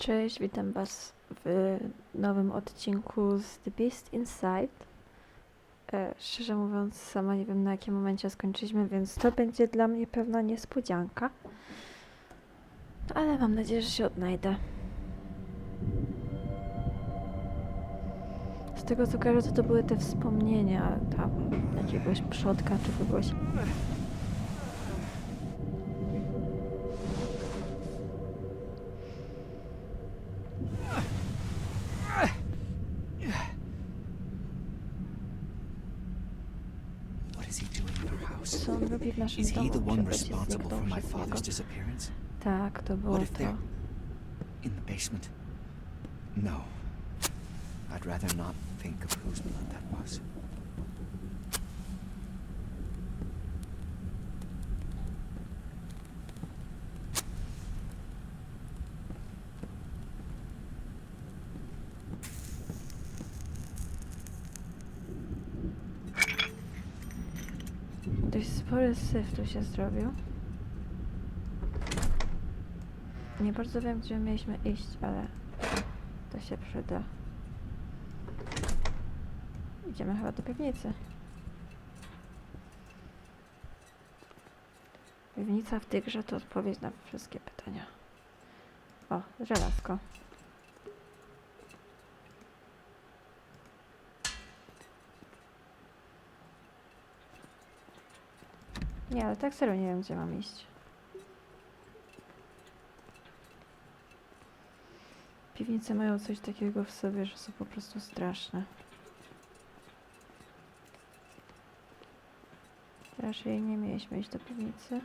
Cześć, witam Was w nowym odcinku z The Beast Inside. E, szczerze mówiąc, sama nie wiem na jakim momencie skończyliśmy, więc to będzie dla mnie pewna niespodzianka. Ale mam nadzieję, że się odnajdę. Z tego co kojarzę, to, to były te wspomnienia tam jakiegoś przodka czy kogoś. Is he the one responsible for my father's disappearance? Tak, to było What if they're in the basement? No. I'd rather not think of whose blood that was. Spory syf tu się zrobił. Nie bardzo wiem, gdzie mieliśmy iść, ale to się przyda. Idziemy chyba do piwnicy. Piwnica w tej grze to odpowiedź na wszystkie pytania. O, żelazko. Nie, ale tak serio nie wiem, gdzie mam iść. Piwnice mają coś takiego w sobie, że są po prostu straszne. Raczej nie mieliśmy iść do piwnicy.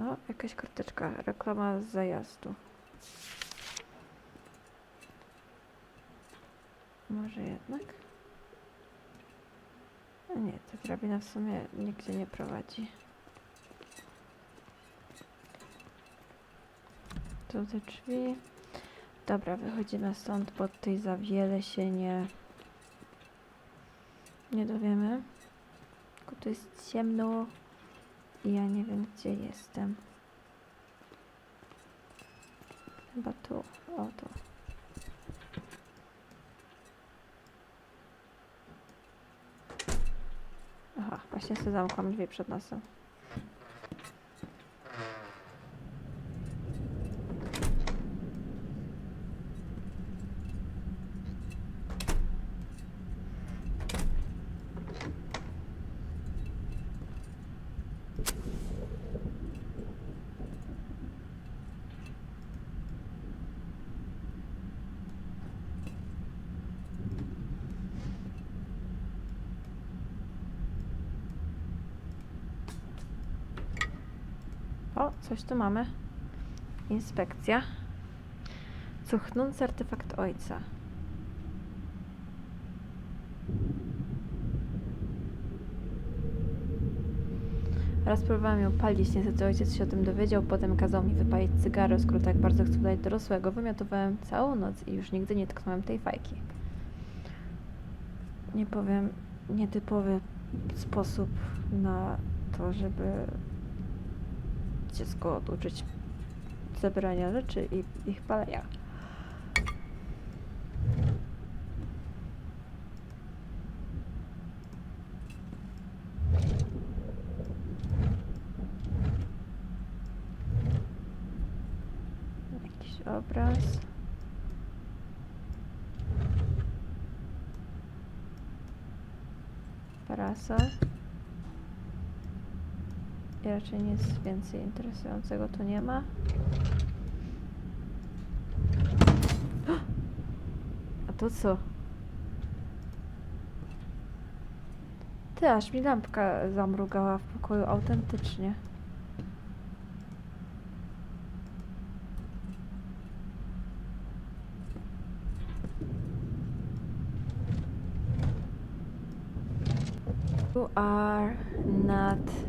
O, jakaś karteczka. Reklama z zajazdu. Może jednak? A nie, ta drabina w sumie nigdzie nie prowadzi. Tu te drzwi. Dobra, wychodzimy stąd, bo tutaj za wiele się nie... Nie dowiemy. Tylko tu jest ciemno i ja nie wiem, gdzie jestem. Chyba tu. O, tu. Aha, właśnie sobie zamkłam drzwi przed nosem. O, coś tu mamy. Inspekcja. Cuchnący artefakt ojca. Raz próbowałem ją palić, niestety ojciec się o tym dowiedział, potem kazał mi wypalić cygaro, skoro tak bardzo chcę dać dorosłego. Wymiotowałem całą noc i już nigdy nie tknąłem tej fajki. Nie powiem, nietypowy sposób na to, żeby dziecko oduczyć zabrania rzeczy i ich palenia. Jakiś obraz. Parasol. I raczej nic więcej interesującego tu nie ma. A to co? Ty, aż mi lampka zamrugała w pokoju autentycznie. You are not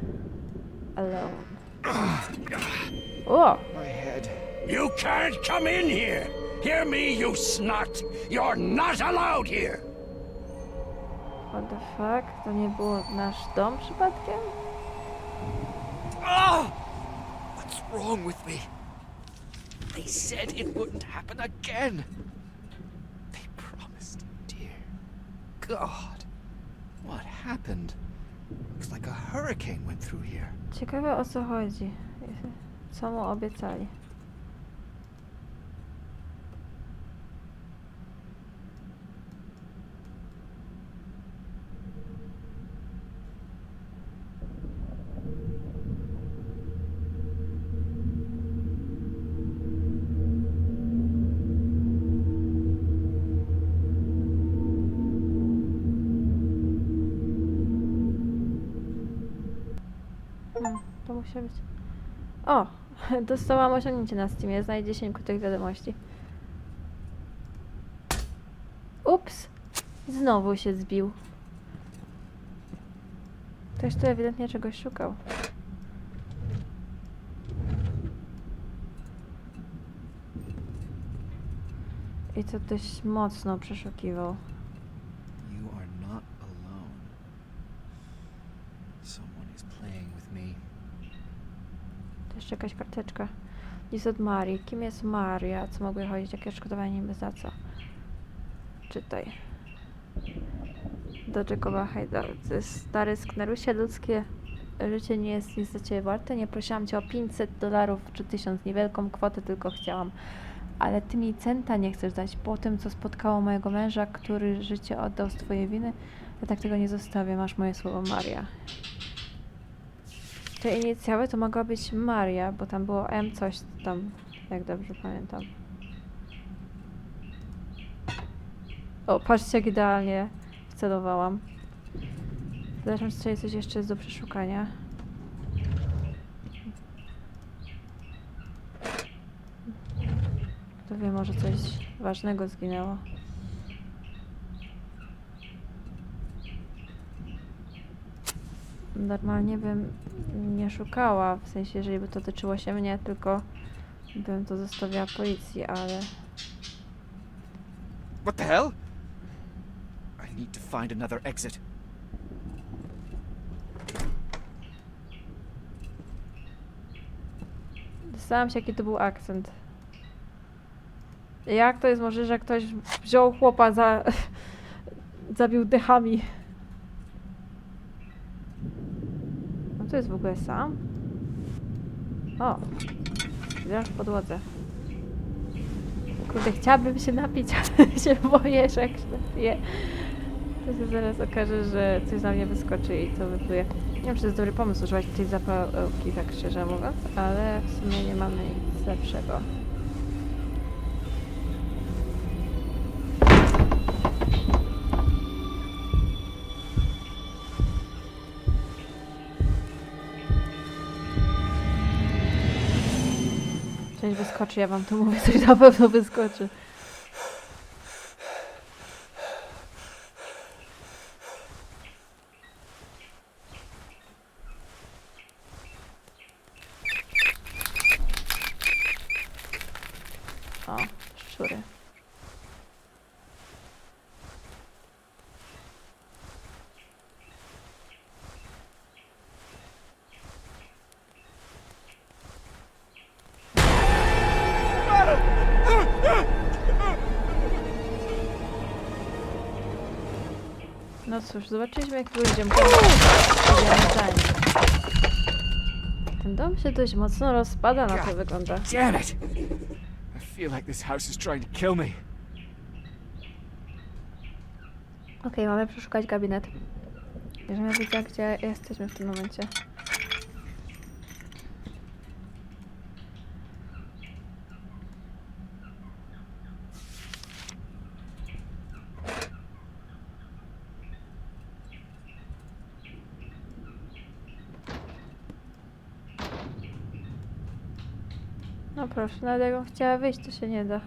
alone. Oh, My head. You can't come in here! Hear me, you snot! You're not allowed here! what the fuck? To nie był nasz dom przypadkiem? Ah! What's wrong with me? They said it wouldn't happen again. They promised, dear. God, what happened? Looks like a hurricane went through here. Ciekawe o co chodzi. Co mu obiecali. To musi być. O! Dostałam osiągnięcie na Steamie. Znajdź 10 tych wiadomości. Ups! Znowu się zbił. Ktoś tu ewidentnie czegoś szukał. I to dość mocno przeszukiwał. You are not alone. Someone is playing with me. To jeszcze jakaś karteczka. List od Marii. Kim jest Maria? Co mogły chodzić? Jakie odszkodowanie niby za co? Czytaj. Do Jacoba jest stary sknerusie. Ludzkie życie nie jest nic za ciebie warte. Nie prosiłam cię o 500 dolarów czy 1000. Niewielką kwotę tylko chciałam. Ale ty mi centa nie chcesz dać po tym, co spotkało mojego męża, który życie oddał z twojej winy. Ja tak tego nie zostawię. Masz moje słowo, Maria. Te inicjały to mogła być Maria, bo tam było M coś tam, jak dobrze pamiętam. O, patrzcie jak idealnie wcelowałam. Zobaczmy, czy tutaj coś jeszcze jest do przeszukania. Kto wie, może coś ważnego zginęło. Normalnie bym nie szukała, w sensie, jeżeli by to dotyczyło się mnie, tylko bym to zostawiła policji, ale What the hell? I need to find another exit. Zastanawiam się, jaki to był akcent. Jak to jest możliwe, że ktoś wziął chłopa za... zabił dechami? No to jest w ogóle sam? O! Widzisz w podłodze. Kurde, chciałabym się napić, ale się boję, że jak się to się zaraz okaże, że coś na mnie wyskoczy i to wypluje. Nie wiem, czy to jest dobry pomysł używać tej zapałki, tak szczerze mówiąc, ale w sumie nie mamy nic lepszego. Coś wyskoczy, ja wam tu mówię, coś na pewno wyskoczy. Cóż, zobaczyliśmy jak ludziom Ten dom się dość mocno rozpada, na to wygląda. Damn it! I feel like this house is trying to kill me. Okej, mamy przeszukać gabinet. Ja wiedziała, gdzie jesteśmy w tym momencie. No proszę, nawet jakbym chciała wyjść, to się nie da.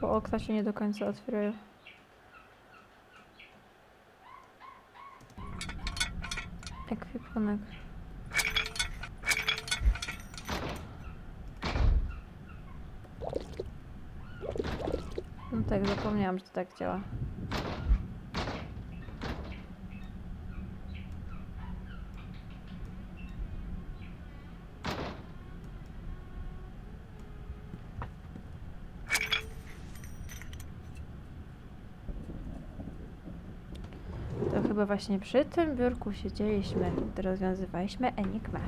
Bo okna się nie do końca otwierają. Ekwipunek. No tak, zapomniałam, że to tak działa. Właśnie przy tym biurku siedzieliśmy, gdy rozwiązywaliśmy enigmę.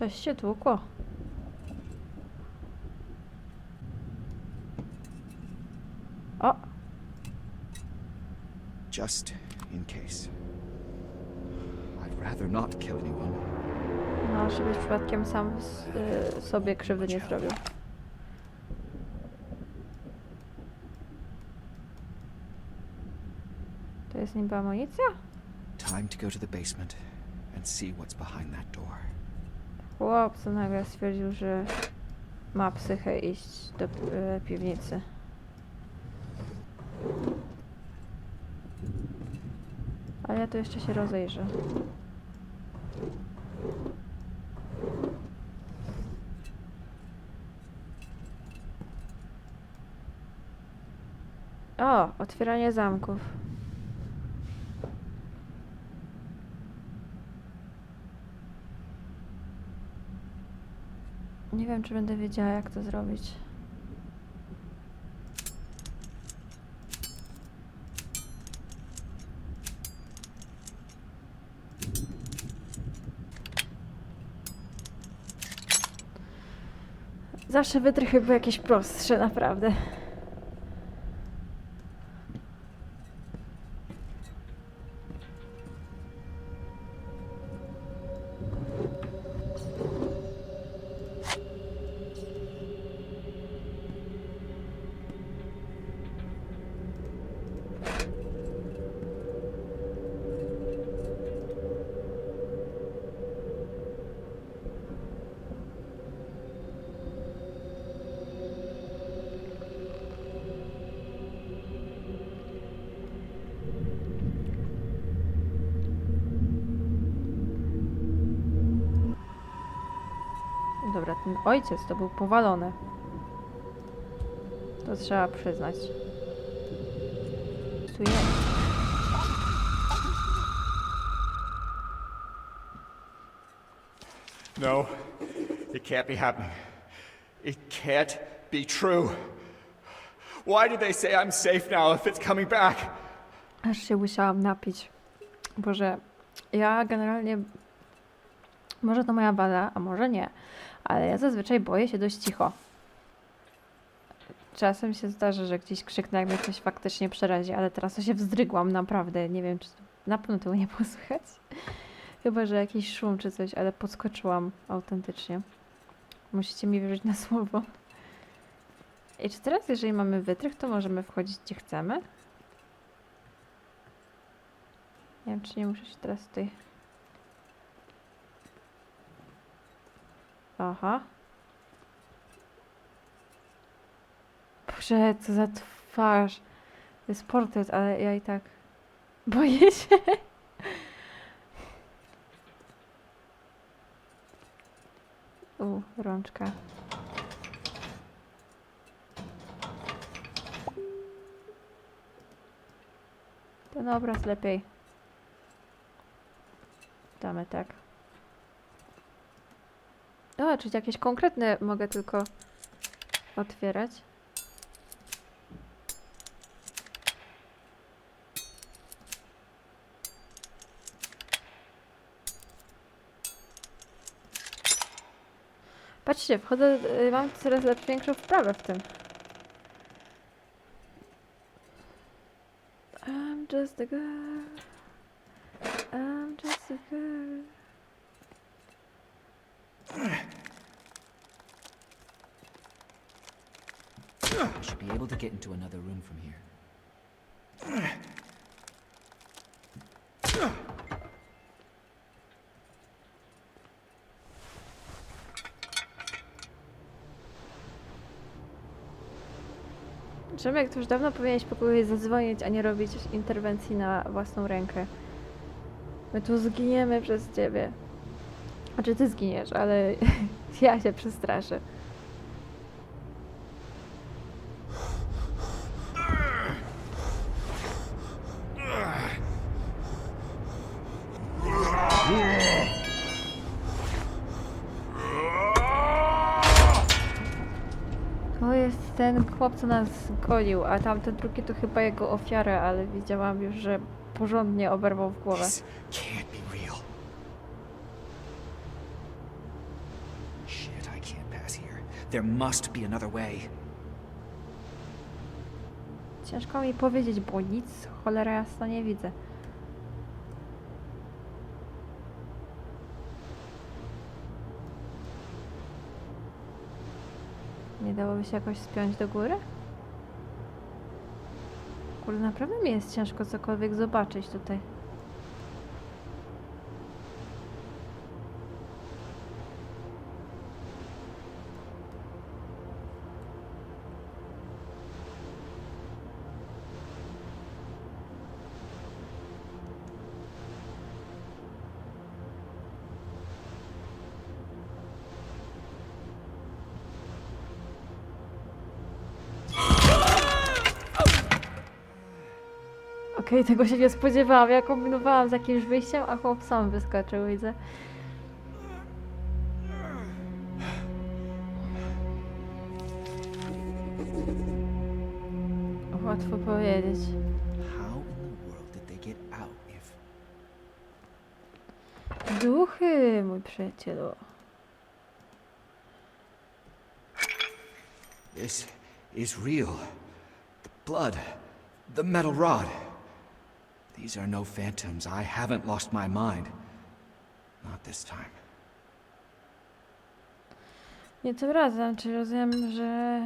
Coś się tłukło. O, Just in case. I'd rather not kill anyone. no, żebyś przypadkiem sam y, sobie krzywdy nie zrobił. To jest niby amunicja? Time to go to the basement and see what's behind that door. Chłopcu nagle stwierdził, że ma psychę iść do y, piwnicy. Ale ja tu jeszcze się rozejrzę. O, otwieranie zamków. Nie wiem, czy będę wiedziała, jak to zrobić. Zawsze wytrychy były jakieś prostsze, naprawdę. Ten ojciec to był powalony. To trzeba przyznać. Tu jest. No, it can't be happening. It can't be true. Why do they say I'm safe now if it's coming back? Aż się musiałam napić. Boże, ja generalnie. Może to moja wada, a może nie, ale ja zazwyczaj boję się dość cicho. Czasem się zdarza, że gdzieś krzyknę, jak mnie coś faktycznie przerazi, ale teraz to się wzdrygłam, naprawdę. Nie wiem, czy na pewno tego nie było słychać. Chyba, że jakiś szum czy coś, ale podskoczyłam autentycznie. Musicie mi wierzyć na słowo. I czy teraz, jeżeli mamy wytrych, to możemy wchodzić gdzie chcemy? Nie wiem, czy nie muszę się teraz tutaj... Aha. Boże, co za twarz. To jest portret, ale ja i tak boję się. U, rączka. Ten obraz lepiej. Damy tak. O, czyli jakieś konkretne mogę tylko otwierać. Patrzcie, wchodzę, y, mam coraz lepszą, większą wprawę w tym. I'm just a girl. get into another room from here. Przemek, to już dawno powinieneś po kogoś zadzwonić, a nie robić interwencji na własną rękę. My tu zginiemy przez ciebie. Znaczy ty zginiesz, ale ja się przestraszę. Co nas gonił, a tamten drugi to chyba jego ofiara, ale widziałam już, że porządnie oberwał w głowę. This can't be real. Shit, I can't pass here. There must be another way. Ciężko mi powiedzieć, bo nic cholera jasna nie widzę. Dałoby się jakoś spiąć do góry? Kurde, naprawdę mi jest ciężko cokolwiek zobaczyć tutaj. Okej, tego się nie spodziewałam. Ja kombinowałam z jakimś wyjściem, a chłop sam wyskoczył, widzę. Łatwo powiedzieć. Duchy, mój przyjacielu. This is real. The blood, the metal rod. These are no phantoms. I haven't lost my mind. Not this time. Nie tym razem, czy rozumiem, że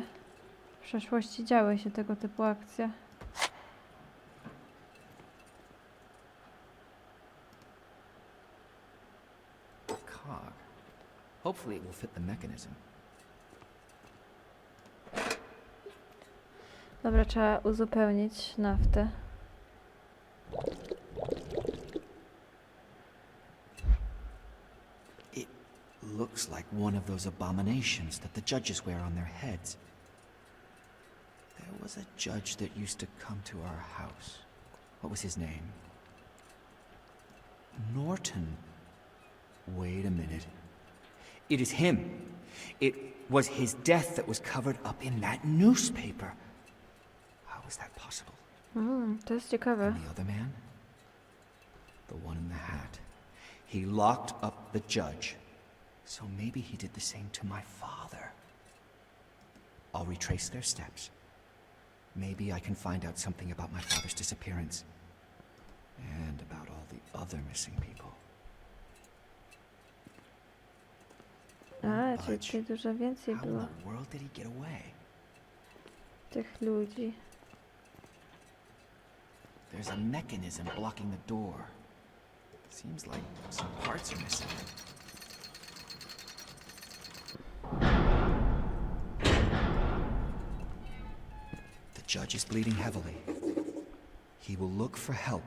w przeszłości działy się tego typu akcje? Cog. Hopefully, it will fit the mechanism. Dobra, trzeba uzupełnić naftę. Looks like one of those abominations that the judges wear on their heads. There was a judge that used to come to our house. What was his name? Norton. Wait a minute. It is him. It was his death that was covered up in that newspaper. How is that possible? Mm, to jest ciekawe. And the other man? The one in the hat. He locked up the judge. So maybe he did the same to my father. I'll retrace their steps. Maybe I can find out something about my father's disappearance. And about all the other missing people. A, czyli tutaj dużo więcej How in było the world did he get away? tych ludzi. There's a mechanism blocking the door. Seems like some parts are missing. Judge is bleeding heavily. He will look for help.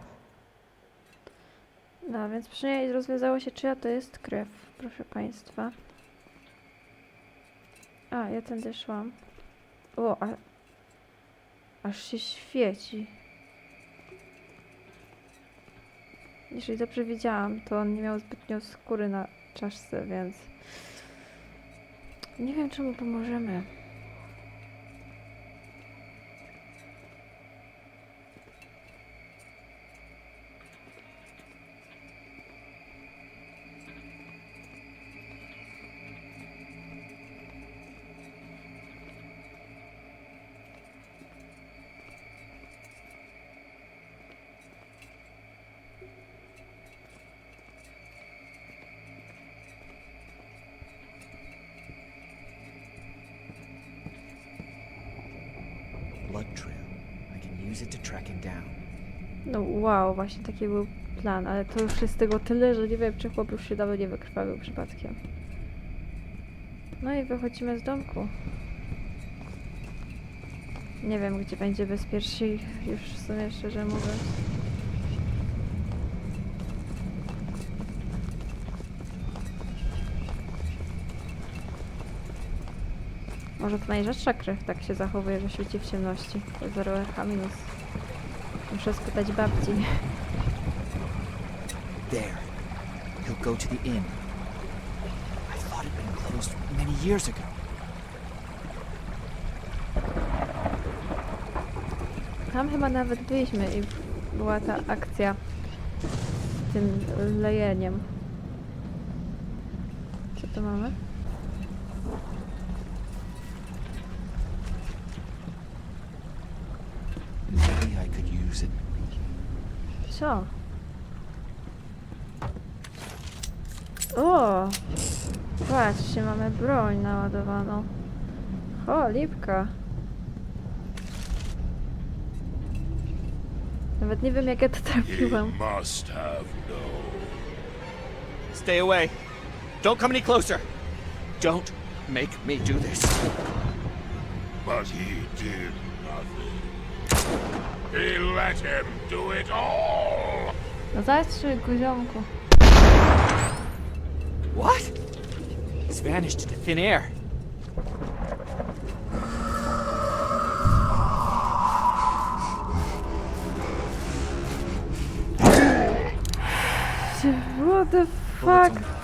No, więc przynajmniej rozwiązało się, czyja to jest krew, proszę Państwa. A, ja tędy szłam. O, a... Aż się świeci. Jeżeli dobrze widziałam, to on nie miał zbytnio skóry na czaszce, więc... Nie wiem, czy mu pomożemy. To track him down. No wow, właśnie taki był plan, ale to już jest tego tyle, że nie wiem, czy chłop już się dawno nie wykrwawił przypadkiem. No i wychodzimy z domku. Nie wiem, gdzie będzie bezpieczniej, już w sumie szczerze mówiąc. Może to najrzadsza krew tak się zachowuje, że świeci w ciemności. To jest zero echa minus. Muszę spytać babci. There. He'll go to the inn. I thought it'd been closed many years ago. Tam chyba nawet byliśmy i była ta akcja z tym lejeniem. Co tu mamy? Maybe I could use it. Co? O! Patrzcie, mamy broń naładowaną. O, lipka. Nawet nie wiem jak ja to trafiłam. must have known. Stay away. Don't come any closer. Don't make me do this. But he did nothing. He let him do it all. No zastrzyj guziomku. What? He's vanished into thin air. What the fuck? on